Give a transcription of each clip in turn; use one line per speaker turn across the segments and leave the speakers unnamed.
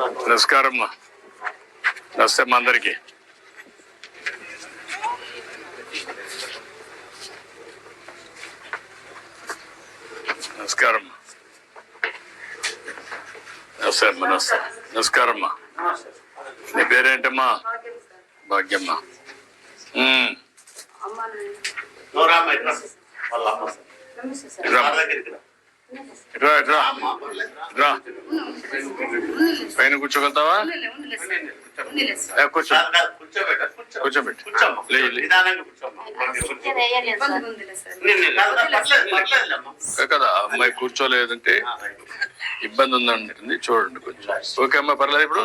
నమస్కారం నమస్తే అమ్మా అందరికి. నమస్కారం నమస్తే అమ్మా నమస్తే. నమస్కారం అమ్మా. నీ పేరేంటమ్మా? భాగ్యమ్మ. రా
రా.
రా. పైన కూర్చోగలుగుతావా? కూర్చో.
కాదు, కూర్చోబెట్టు,
అమ్మాయి కూర్చోలేదంటే. ఇబ్బంది ఉందంటుంది. చూడండి కొంచెం. ఓకే అమ్మా పర్లేదు ఇప్పుడు.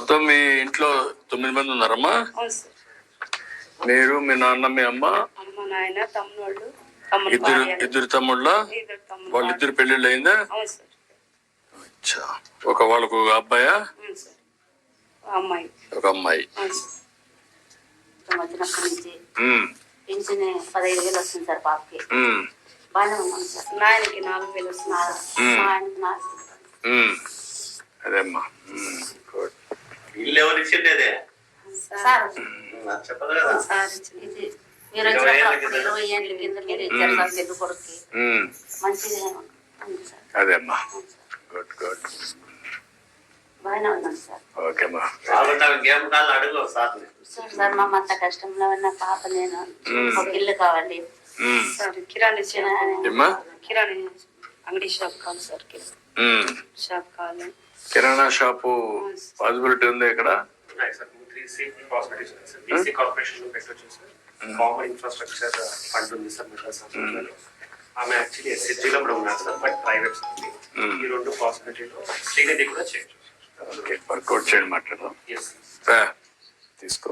మొత్తం మీ ఇంట్లో తొమ్మిది మంది ఉన్నారమ్మా? మీరు మీ నాన్న మీ అమ్మ?
అమ్మ నాయన తమ్ముళ్ళు తమ్ముడు
ఇద్దరు. ఇద్దరు తమ్ముళ్ళ? వాళ్ళిద్దరు పెళ్ళిళ్ళు అయిందా?
అవును సార్.
అచ్చా. ఒక వాళ్ళకు ఒక అబ్బాయా? ఒక అమ్మాయి.
పదహైదు వేలు వస్తుంది సార్ పాపకి
ఉమ్,
బాగానే ఉన్నాం సార్.
నాయనకి నాలుగు వేలు వస్తుంది.
అదేమ్మా గుడ్.
ఇల్లు ఎవరు ఇచ్చిండేదే?
సార్.
నాకు చెప్పదు కదా.
సార్ ఇచ్చింది.
ఇది మీరు వచ్చినప్పుడు అప్పుడు ఇరవై ఏళ్ళ కింద మీరు ఇచ్చారు సార్ పెద్ద కొడుకు
ఉమ్,
మంచిగా ఉంది సార్.
అదేమ్మా
అవును సార్.
Good good.
బాగానే ఉన్నాం సార్.
ఓకేమ్మా
అడుగు సార్
సార్ మా అంత కష్టంలో ఉన్న పాప నేను. ఒక ఇల్లు కావాలి.
సార్ కిరాణా కిరాణా. అంగడి షాప్ కావాలి సార్ షాప్ కావాలి.
కిరాణా షాపు పాసిబిలిటీ ఉంది ఇక్కడ?
కామన్ ఇన్ఫ్రాస్ట్రక్చర్ ఫండ్ ఉంది సార్ మిగతా సంస్థలలో ఆమె యాక్చువల్లీ ఎస్ఎస్జీలో కూడా ఉన్నారు సార్ బట్ ప్రైవేట్
Hmm.
ఈ రెండు పాసిబిలిటీలో శ్రీనిధి కూడా చేయొచ్చు
వర్కౌట్ చేయండి మాట్లాడదాం. తీసుకో.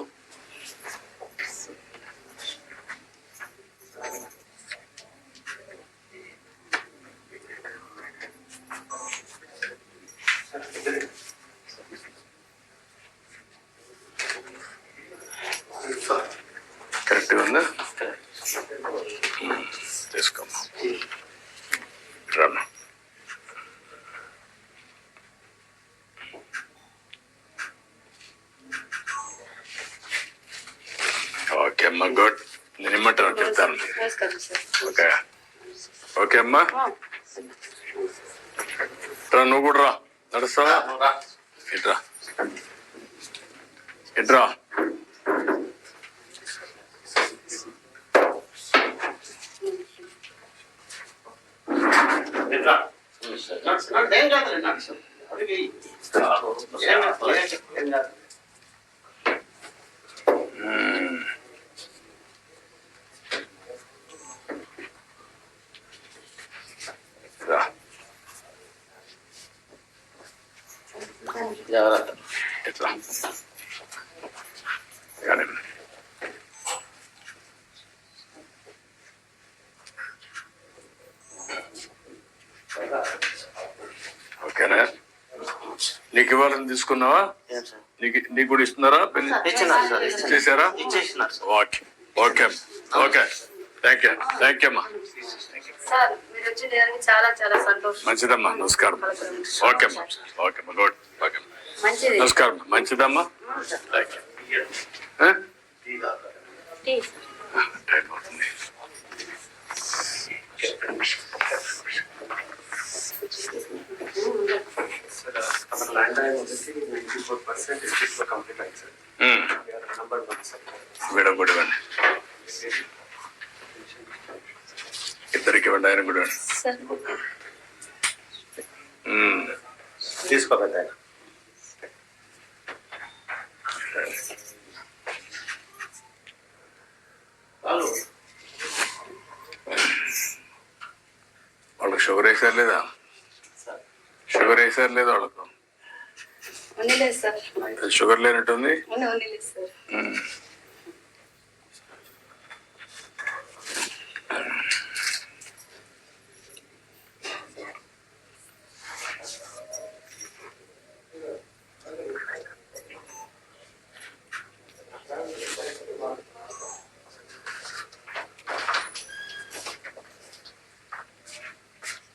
తీసుకోమ్మా రామ్మా ఓకే అమ్మా గుడ్ నేను ఇమ్మంటాను చెప్తాను. ఓకే. ఓకే అమ్మా. రా నువ్వు కూడా రా. నడుస్తావా
నువ్వు రా.
ఇట్రా ఇట్రా
ఇట్రా. నడు, నడు, ఏం కాదులే, నడు. అడుగు ఇయ్యి. ఏం కాదు, ఏం కాదు.
మ్మ్. రా
జాగ్రత్త
ఇట్లా కానీ నీకు ఇవ్వాలని తీసుకున్నావా? నీకు నీకు కూడా ఇస్తున్నారా. చేశారా okay. Okay okay. Thank you thank you అమ్మా.
సార్ మీరు వచ్చిన చాలా చాలా సంతోషం.
మంచిదమ్మా. నమస్కారం. ఓకే అమ్మా. ఓకే అమ్మా. గుడ్ ఓకే
మంచిది.
నమస్కారం. మంచిదమ్మా. థ్యాంక్ యూ కూడా ఇవ్వండి ఇద్దరికి ఇవ్వండి ఆయన
ఆయన. చాలు.
వాళ్ళకి షుగర్ వేసారు లేదా. షుగర్ వేసారు లేదా వాళ్ళకు షుగర్ లేనట్టుంది?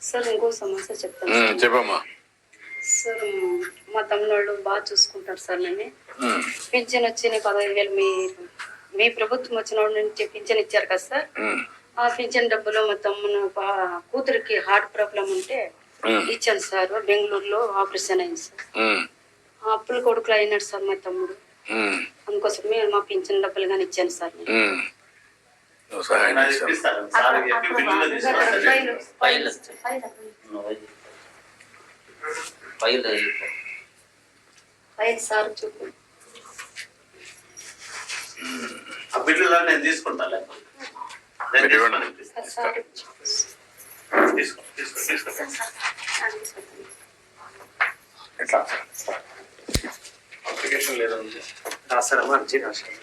సార్. ఇంకో సమస్య చెప్తాను.
చెప్పమ్మా.
సార్ మా తమ్ముళ్ళు బాగా చూసుకుంటారు సార్ నన్ను. పింఛన్ వచ్చి పదహైదు వేలు మీ మీ ప్రభుత్వం వచ్చిన నుంచి పింఛన్ ఇచ్చారు కదా సార్. ఆ పింఛన్ డబ్బులు మా తమ్ముడు బా- కూతురికి హార్ట్ ప్రాబ్లం ఉంటే ఇచ్చాను సార్. బెంగళూరులో ఆపరేషన్ అయింది సార్. అప్పుల కొడుకులు అయినాడు సార్ మా తమ్ముడు.
ఉమ్,
అందుకోసం మేము మా పింఛన్ డబ్బులు కానీ ఇచ్చాను sir. File-
file
file
file
file sir చూపు
ఆ బిల్లులో నేను తీసుకుంటాను
ఇట్లా
అప్లికేషన్ లేదా రాస్తారమ్మా అర్జీ రాశారు.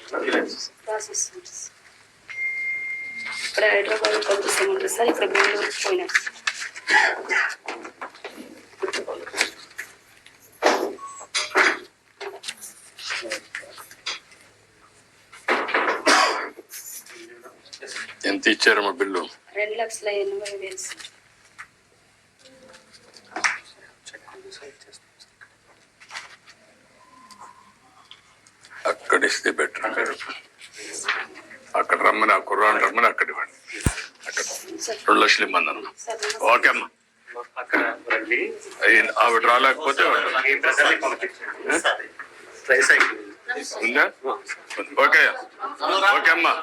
ఇక్కడ హైదరాబాద్ పంపిస్తామంటారు సార్ ఇక్కడ బెంగళూరు పోయినారు
ఎంత ఇచ్చారమ్మా బిల్లు.
రెండు లక్షల ఎనభై వేలు
అక్కడ ఇస్తే బెటర్ అక్కడ రమ్మని ఆ కుర్రాన్ని రమ్మని అక్కడ ఇవ్వండి. అక్కడ
సార్
రెండు లక్షలు
సార్ నమస్తే.
ఓకే అమ్మా.
అక్కడ
ఆవిడ రాలేకపోతే ఉందా? ఓకే. ఓకే అమ్మా.